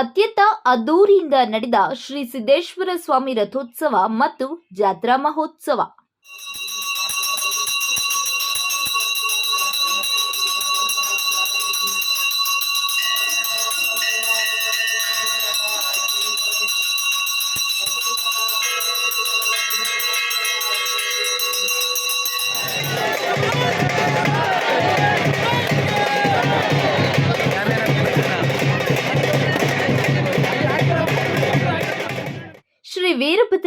ಅತ್ಯಂತ ಅದ್ದೂರಿಯಿಂದ ನಡೆದ ಶ್ರೀ ಸಿದ್ದೇಶ್ವರ ಸ್ವಾಮಿ ರಥೋತ್ಸವ ಮತ್ತು ಜಾತ್ರಾ ಮಹೋತ್ಸವ.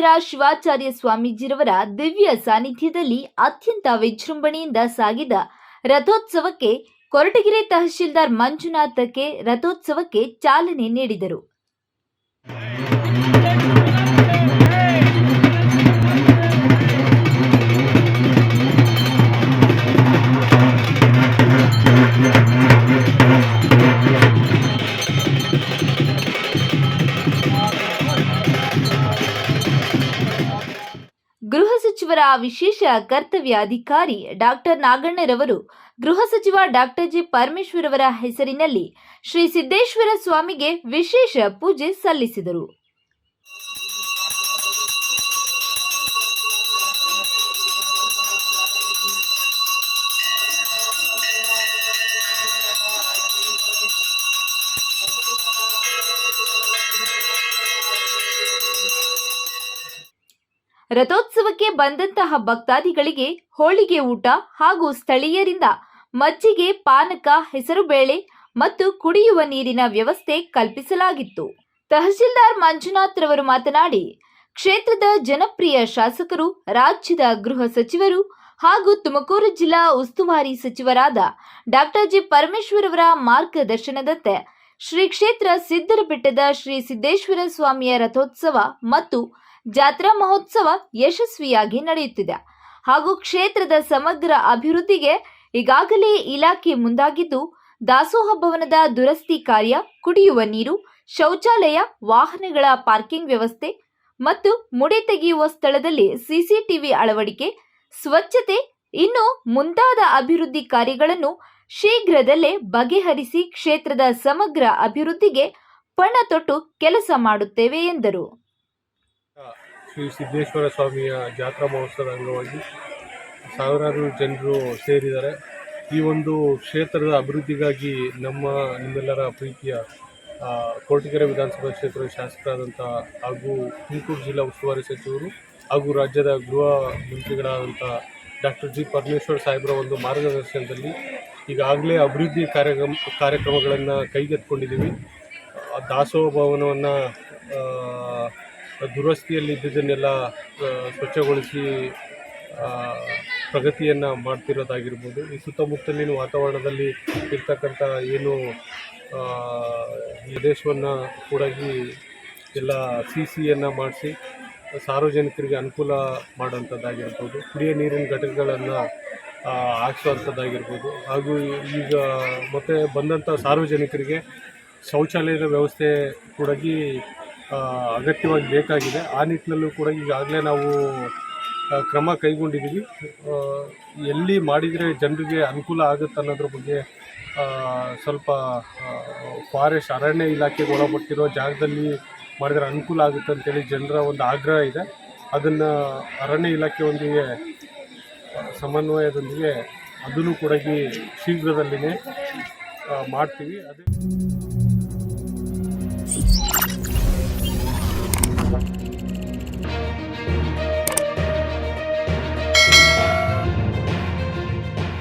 ವೀರಭದ್ರ ಶಿವಾಚಾರ್ಯ ಸ್ವಾಮೀಜಿರವರ ದಿವ್ಯ ಸಾನ್ನಿಧ್ಯದಲ್ಲಿ ಅತ್ಯಂತ ವಿಜೃಂಭಣೆಯಿಂದ ಸಾಗಿದ ರಥೋತ್ಸವಕ್ಕೆ ಕೊರಟಗೆರೆ ತಹಶೀಲ್ದಾರ್ ಮಂಜುನಾಥಕ್ಕೆ ರಥೋತ್ಸವಕ್ಕೆ ಚಾಲನೆ ನೀಡಿದರು. ಸಚಿವರ ವಿಶೇಷ ಕರ್ತವ್ಯ ಅಧಿಕಾರಿ ಡಾಕ್ಟರ್ ನಾಗಣ್ಣರವರು, ಗೃಹ ಸಚಿವ ಡಾಕ್ಟರ್ ಜಿ ಪರಮೇಶ್ವರ್ ಅವರ ಹೆಸರಿನಲ್ಲಿ ಶ್ರೀ ಸಿದ್ದೇಶ್ವರ ಸ್ವಾಮಿಗೆ ವಿಶೇಷ ಪೂಜೆ ಸಲ್ಲಿಸಿದರು. ರಥೋತ್ಸವಕ್ಕೆ ಬಂದಂತಹ ಭಕ್ತಾದಿಗಳಿಗೆ ಹೋಳಿಗೆ ಊಟ ಹಾಗೂ ಸ್ಥಳೀಯರಿಂದ ಮಜ್ಜಿಗೆ, ಪಾನಕ, ಹೆಸರುಬೇಳೆ ಮತ್ತು ಕುಡಿಯುವ ನೀರಿನ ವ್ಯವಸ್ಥೆ ಕಲ್ಪಿಸಲಾಗಿತ್ತು. ತಹಶೀಲ್ದಾರ್ ಮಂಜುನಾಥ್ ರವರು ಮಾತನಾಡಿ, ಕ್ಷೇತ್ರದ ಜನಪ್ರಿಯ ಶಾಸಕರು, ರಾಜ್ಯದ ಗೃಹ ಸಚಿವರು ಹಾಗೂ ತುಮಕೂರು ಜಿಲ್ಲಾ ಉಸ್ತುವಾರಿ ಸಚಿವರಾದ ಡಾಕ್ಟರ್ ಜಿ. ಪರಮೇಶ್ವರ್ ಅವರ ಮಾರ್ಗದರ್ಶನದಂತೆ ಶ್ರೀ ಕ್ಷೇತ್ರ ಸಿದ್ದರಬೆಟ್ಟದ ಶ್ರೀ ಸಿದ್ದೇಶ್ವರ ಸ್ವಾಮಿಯ ರಥೋತ್ಸವ ಮತ್ತು ಜಾತ್ರಾ ಮಹೋತ್ಸವ ಯಶಸ್ವಿಯಾಗಿ ನಡೆಯುತ್ತಿದೆ. ಹಾಗೂ ಕ್ಷೇತ್ರದ ಸಮಗ್ರ ಅಭಿವೃದ್ಧಿಗೆ ಈಗಾಗಲೇ ಇಲಾಖೆ ಮುಂದಾಗಿದ್ದು, ದಾಸೋಹ ಭವನದ ದುರಸ್ತಿ ಕಾರ್ಯ, ಕುಡಿಯುವ ನೀರು, ಶೌಚಾಲಯ, ವಾಹನಗಳ ಪಾರ್ಕಿಂಗ್ ವ್ಯವಸ್ಥೆ ಮತ್ತು ಮುಡಿ ತೆಗೆಯುವ ಸ್ಥಳದಲ್ಲಿ ಸಿಸಿಟಿವಿ ಅಳವಡಿಕೆ, ಸ್ವಚ್ಛತೆ ಇನ್ನು ಮುಂತಾದ ಅಭಿವೃದ್ಧಿ ಕಾರ್ಯಗಳನ್ನು ಶೀಘ್ರದಲ್ಲೇ ಬಗೆಹರಿಸಿ ಕ್ಷೇತ್ರದ ಸಮಗ್ರ ಅಭಿವೃದ್ಧಿಗೆ ಪಣ ತೊಟ್ಟು ಕೆಲಸ ಮಾಡುತ್ತೇವೆ ಎಂದರು. ಶ್ರೀ ಸಿದ್ದೇಶ್ವರ ಸ್ವಾಮಿಯ ಜಾತ್ರಾ ಮಹೋತ್ಸವದ ಅಂಗವಾಗಿ ಸಾವಿರಾರು ಜನರು ಸೇರಿದ್ದಾರೆ. ಈ ಒಂದು ಕ್ಷೇತ್ರದ ಅಭಿವೃದ್ಧಿಗಾಗಿ ನಮ್ಮ, ನಿಮ್ಮೆಲ್ಲರ ಪ್ರೀತಿಯ ಕೊರಟಗೆರೆ ವಿಧಾನಸಭಾ ಕ್ಷೇತ್ರದ ಶಾಸಕರಾದಂಥ ಹಾಗೂ ತುಮಕೂರು ಜಿಲ್ಲಾ ಉಸ್ತುವಾರಿ ಸಚಿವರು ಹಾಗೂ ರಾಜ್ಯದ ಗೃಹ ಮಂತ್ರಿಗಳಾದಂಥ ಡಾಕ್ಟರ್ ಜಿ ಪರಮೇಶ್ವರ್ ಸಾಹೇಬರ ಒಂದು ಮಾರ್ಗದರ್ಶನದಲ್ಲಿ ಈಗಾಗಲೇ ಅಭಿವೃದ್ಧಿ ಕಾರ್ಯಕ್ರಮ ಕಾರ್ಯಕ್ರಮಗಳನ್ನು ಕೈಗೆತ್ತಿಕೊಂಡಿದ್ದೀವಿ. ದಾಸೋಹ ಭವನವನ್ನು ದುರಸ್ತಿಯಲ್ಲಿ ಇದ್ದದನ್ನೆಲ್ಲ ಸ್ವಚ್ಛಗೊಳಿಸಿ ಪ್ರಗತಿಯನ್ನು ಮಾಡ್ತಿರೋದಾಗಿರ್ಬೋದು. ಈ ಸುತ್ತಮುತ್ತಲಿನ ವಾತಾವರಣದಲ್ಲಿ ಇರ್ತಕ್ಕಂಥ ಏನು ಈ ದೇಶವನ್ನು ಕೂಡಾಗಿ ಎಲ್ಲ ಸಿ ಸಿಯನ್ನು ಮಾಡಿಸಿ ಸಾರ್ವಜನಿಕರಿಗೆ ಅನುಕೂಲ ಮಾಡುವಂಥದ್ದಾಗಿರ್ಬೋದು. ಕುಡಿಯೋ ನೀರಿನ ಘಟಕಗಳನ್ನು ಹಾಕ್ಸುವಂಥದ್ದಾಗಿರ್ಬೋದು ಹಾಗೂ ಈಗ ಮತ್ತು ಬಂದಂಥ ಸಾರ್ವಜನಿಕರಿಗೆ ಶೌಚಾಲಯದ ವ್ಯವಸ್ಥೆ ಕೂಡಾಗಿ ಆ, ಅಗತ್ಯವಾಗಿ ಬೇಕಾಗಿದೆ. ಆ ನಿಟ್ಟಿನಲ್ಲೂ ಕೂಡ ಈಗಾಗಲೇ ನಾವು ಕ್ರಮ ಕೈಗೊಂಡಿದ್ದೀವಿ. ಎಲ್ಲಿ ಮಾಡಿದರೆ ಜನರಿಗೆ ಅನುಕೂಲ ಆಗುತ್ತೆ ಅನ್ನೋದ್ರ ಬಗ್ಗೆ ಸ್ವಲ್ಪ ಫಾರೆಸ್ಟ್ ಅರಣ್ಯ ಇಲಾಖೆಗೆ ಒಳಪಟ್ಟಿರೋ ಜಾಗದಲ್ಲಿ ಮಾಡಿದರೆ ಅನುಕೂಲ ಆಗುತ್ತೆ ಅಂತೇಳಿ ಜನರ ಒಂದು ಆಗ್ರಹ ಇದೆ. ಅದನ್ನು ಅರಣ್ಯ ಇಲಾಖೆಯೊಂದಿಗೆ, ಸಮನ್ವಯದೊಂದಿಗೆ ಅದನ್ನು ಕೂಡ ಈ ಶೀಘ್ರದಲ್ಲಿಯೇ ಮಾಡ್ತೀವಿ. ಅದೇ